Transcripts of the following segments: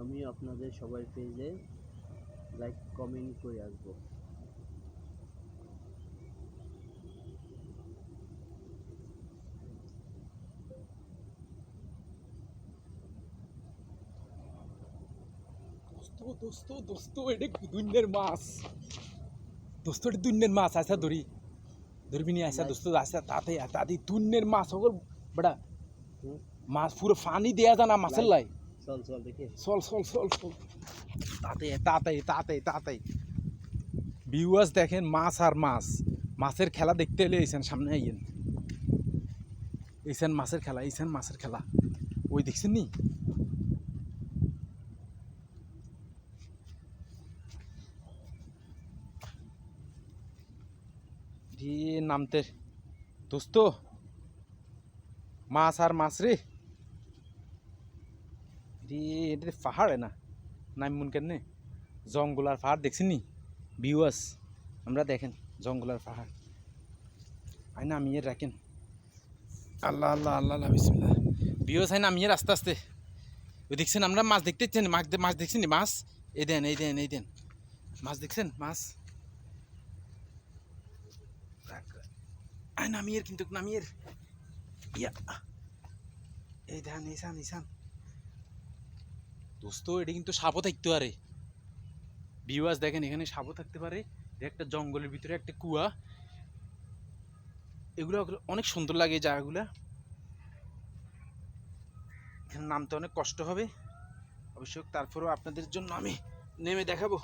আমি আপনাদের সবাই পেজে লাইক কমেন্ট করে আসব। দোস্ত দোস্ত দোস্ত এটা দুনিয়ার মাছ? দোস্ত এটা দুনিয়ার মাছ আসা ধরি। ধরবি নি আসা দোস্ত আসা তাতে তাতে দুনিয়ার মাছ ওগুলো বড়া মাছ পুরো পানি দেয়া জানা মাছের লাই। চল চল, দেখি চল চল চল চল। ভিউয়ার্স দেখেন মাছ আর মাছ। মাছের খেলা দেখতে এলে এইছেন সামনে আইয়েন। এইছেন মাছের খেলা, এইছেন মাছের খেলা। ওই দেখছেন নি? নামতে। দোস্ত, মাছ আর মাছ রে। এটা তো পাহাড় না নাম মন কেন জঙ্গলার পাহাড় দেখছেন নি? ভিউয়ার্স আমরা দেখেন জঙ্গলার পাহাড়। আই নামিয়ে রাখেন। আল্লাহ আল্লাহ আল্লাহ আল্লাহ বিসমিল্লাহ। ভিউয়ার্স আই নামিয়ে আস্তে আস্তে। ওই দেখছেন আমরা মাছ দেখতে ইচ্ছেন মাছ মাছ দেখছেন নি? মাছ? এই দেন এই দেন এই দেন। মাছ দেখছেন? মাছ? আই নামিয়ে কিন্তু নামিয়ে ইয়া। এই দেন ইসান ইসান দোস্ত, এটা কিন্তু সাপও থাকতে পারে। ভিউয়ার্স দেখেন, এখানে সাপও থাকতে পারে। একটা জঙ্গলের ভিতরে একটা কুয়া। এগুলো অনেক সুন্দর লাগে জায়গাগুলো। এখানে নামতে অনেক কষ্ট হবে। অবশ্য তারপরেও আপনাদের জন্য আমি নেমে দেখাবো।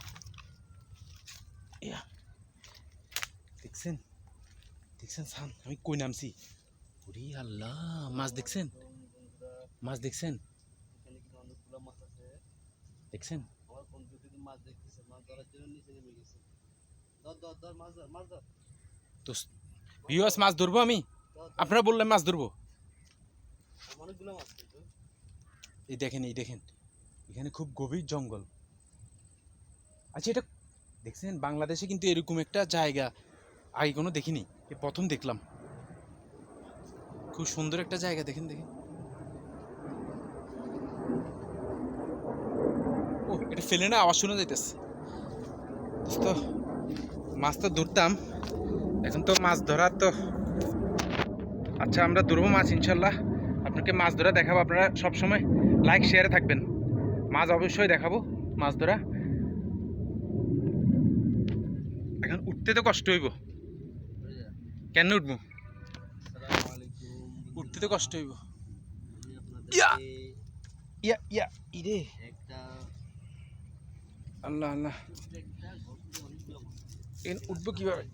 দেখছেন? দেখছেন সান? আমি কই নামছি? আল্লাহ, মাছ দেখছেন? মাছ দেখছেন? ভিউয়ার্স মাছ ধরবো আমি। আপনারা বললেন মাছ ধরবো। এই দেখেন এই দেখেন। এখানে খুব গভীর জঙ্গল। আচ্ছা এটা দেখছেন বাংলাদেশে কিন্তু এরকম একটা জায়গা। আগে কোনো দেখিনি প্রথম দেখলাম। খুব সুন্দর একটা জায়গা দেখেন দেখেন। এটা ফেলে না আওয়াজ শোনা যাইতেছে। তো মাছ তো ধরতাম এখন তো মাছ ধরার তো আচ্ছা আমরা ধরবো মাছ ইনশাল্লাহ। আপনাকে মাছ ধরা দেখাবো আপনারা সবসময় লাইক শেয়ারে থাকবেন। মাছ অবশ্যই দেখাবো মাছ ধরা। এখন উঠতে তো কষ্ট হইব। কেন উঠবো? উঠতে তো কষ্ট হইব। ইয়া! ইয়া! ইয়া! ইরে! একটা আল্লাহ আল্লাহ। উঠবো কীভাবে?